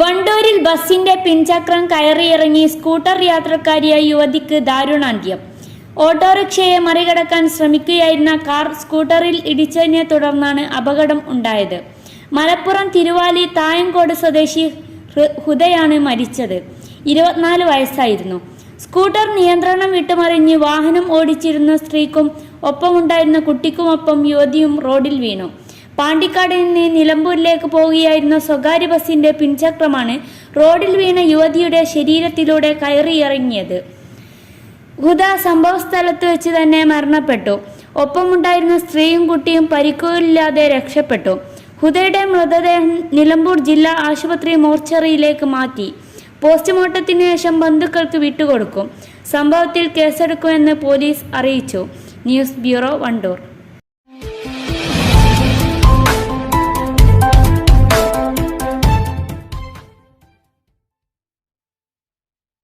വണ്ടൂരിൽ ബസിന്റെ പിൻചക്രം കയറിയിറങ്ങി സ്കൂട്ടർ യാത്രക്കാരിയായ യുവതിക്ക് ദാരുണാന്ത്യം. ഓട്ടോറിക്ഷയെ മറികടക്കാൻ ശ്രമിക്കുകയായിരുന്ന കാർ സ്കൂട്ടറിൽ ഇടിച്ചതിനെ തുടർന്നാണ് അപകടം ഉണ്ടായത്. മലപ്പുറം തിരുവാലി തായങ്കോട് സ്വദേശി ഹുദയാണ് മരിച്ചത്. ഇരുപത്തിനാല് വയസ്സായിരുന്നു. സ്കൂട്ടർ നിയന്ത്രണം വിട്ടുമറിഞ്ഞ് വാഹനം ഓടിച്ചിരുന്ന സ്ത്രീക്കും ഒപ്പമുണ്ടായിരുന്ന കുട്ടിക്കുമൊപ്പം യുവതിയും റോഡിൽ വീണു. പാണ്ടിക്കാട് നിന്ന് നിലമ്പൂരിലേക്ക് പോവുകയായിരുന്ന സ്വകാര്യ ബസിന്റെ പിൻചക്രമാണ് റോഡിൽ വീണ യുവതിയുടെ ശരീരത്തിലൂടെ കയറിയിറങ്ങിയത്. ഹുദ സംഭവസ്ഥലത്ത് വെച്ച് തന്നെ മരണപ്പെട്ടു. ഒപ്പമുണ്ടായിരുന്ന സ്ത്രീയും കുട്ടിയും പരിക്കുകളില്ലാതെ രക്ഷപ്പെട്ടു. ഹുദയുടെ മൃതദേഹം നിലമ്പൂർ ജില്ലാ ആശുപത്രി മോർച്ചറിയിലേക്ക് മാറ്റി. പോസ്റ്റ്മോർട്ടത്തിന് ശേഷം ബന്ധുക്കൾക്ക് വിട്ടുകൊടുക്കും. സംഭവത്തിൽ കേസെടുക്കുമെന്ന് പോലീസ് അറിയിച്ചു. News bureau Wandoor.